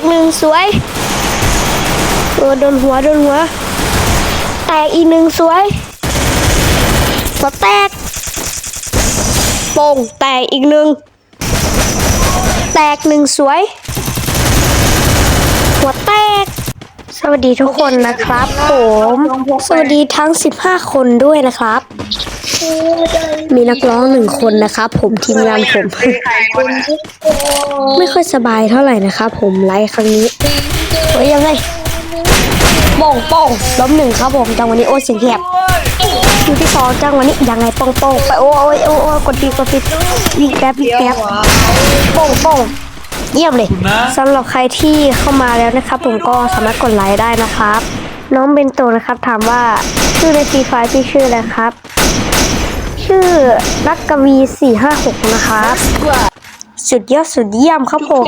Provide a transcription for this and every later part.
กหนึ่งสวยโอ้โดนหัวโดนหัว แตกอีกหนึ่งสวยหัวแตกโป่งแตกอีกหนึ่งแตกหนึ่งสวย หัวแตก สวัสดีทุกคนนะครับผม สวัสดีทั้ง 15 คนด้วยนะครับ มีนักร้องหนึ่งคนนะครับ ผมทีมงานผม ไม่ค่อยสบายเท่าไหร่นะครับผมไลฟ์ครั้งนี้โอ้ยยังไงโป่งโป่งล้มหนึ่งครับผมจังหวะนี้โอ้เสียงแหบอยู่ที่สองจังหวะนี้ยังไงโป่งโป่งไปโอ้ยโอ้ยโอ้ยกดปีกดปีวิ่งแป๊บวิ่งแป๊บโป่งโป่งเยี่ยมเลยสำหรับใครที่เข้ามาแล้วนะครับ ผมก็สามารถกดไลค์ได้นะครับ น้องเบนโตนะครับถามว่าชื่อในฟรีไฟพี่ชื่ออะไรครับ ชื่อนักกวีสี่ห้าหกนะครับสุดยอดสุดเยี่ยมครับผม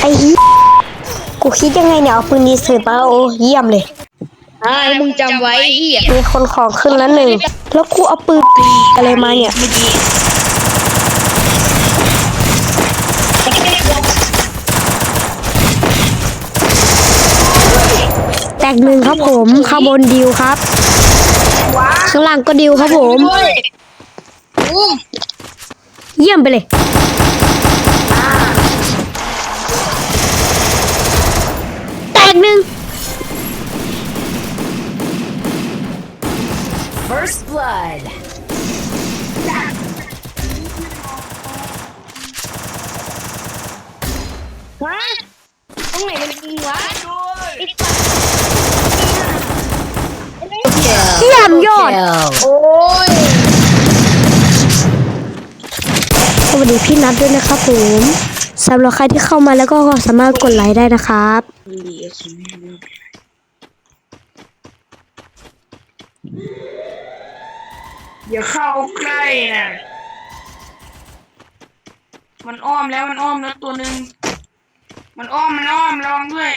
ไอ้เหี้ยกูคิดยังไงเนี่ยเอาปืนดีเซอร์มาโอ้เยี่ยมเลยอ่ามึงจำไว้ไอ้เหี้ยมีคนของขึ้นแล้วหนึ่งแล้วกูเอาปืนอะไรมาเนี่ยแตกหนึ่งครับผมข้างบนดิวครับ ข้างล่างก็ดิวครับผมอุ้มเยี่ยมไปเลย แตกหนึ่ง First blood. ฮะตรงไหนมันจริงวะเยี่ ยมยอด Kill. โอ้ยสวัสดีพี่นัทด้วยนะครับผมสำหรับใครที่เข้ามาแล้วก็สามารถกดไลค์ได้นะครับ อย่าเข้าใกล้นะมันอ้อมแล้วมันอ้อมแล้วตัวหนึ่งมันอ้อมมันอ้อมลองด้วย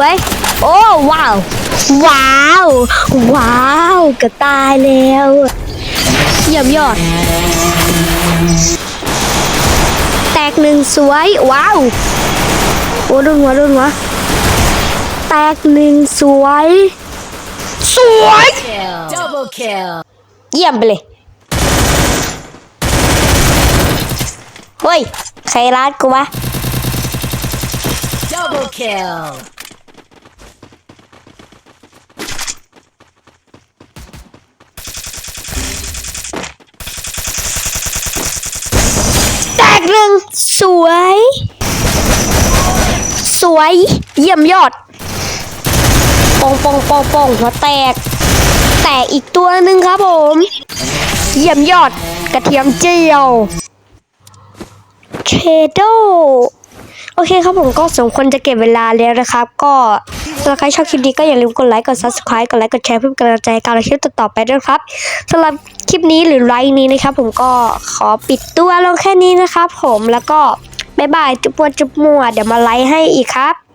วยโอ้ว้าว ว้าว ว้าวเก็ตายแล้วเยี่ยมยอด แตกหนึ่งสวย ว้าวโอ้โดนหัวโดนหัวแตกหนึ่งสวย สวย Kill. Double kill. เยี่ยมไปเลย เฮ้ย ใครรัดกูวะ Double kill. แตกหนึ่ง สวย สวย เยี่ยมยอดปองปองปองปองหัวแตก แตกอีกตัวหนึ่งครับผม เยี่ยมยอดกระเทียมเจียวเชโด โอเคครับผมก็สมควรจะเก็บเวลาแล้วนะครับ ก็ถ้าใครชอบคลิปนี้ก็อย่าลืมกดไลค์กด subscribe กดไลค์กดแชร์เพื่อเป็นกำลังใจในการคลิปต่อๆไปด้วยครับสำหรับคลิปนี้หรือไลค์นี้นะครับ ผมก็ขอปิดตัวลงแค่นี้นะครับ ผมแล้วก็บ๊ายบายจุ๊บปวดจุ๊บมัวเดี๋ยวมาไลค์ให้อีกครับ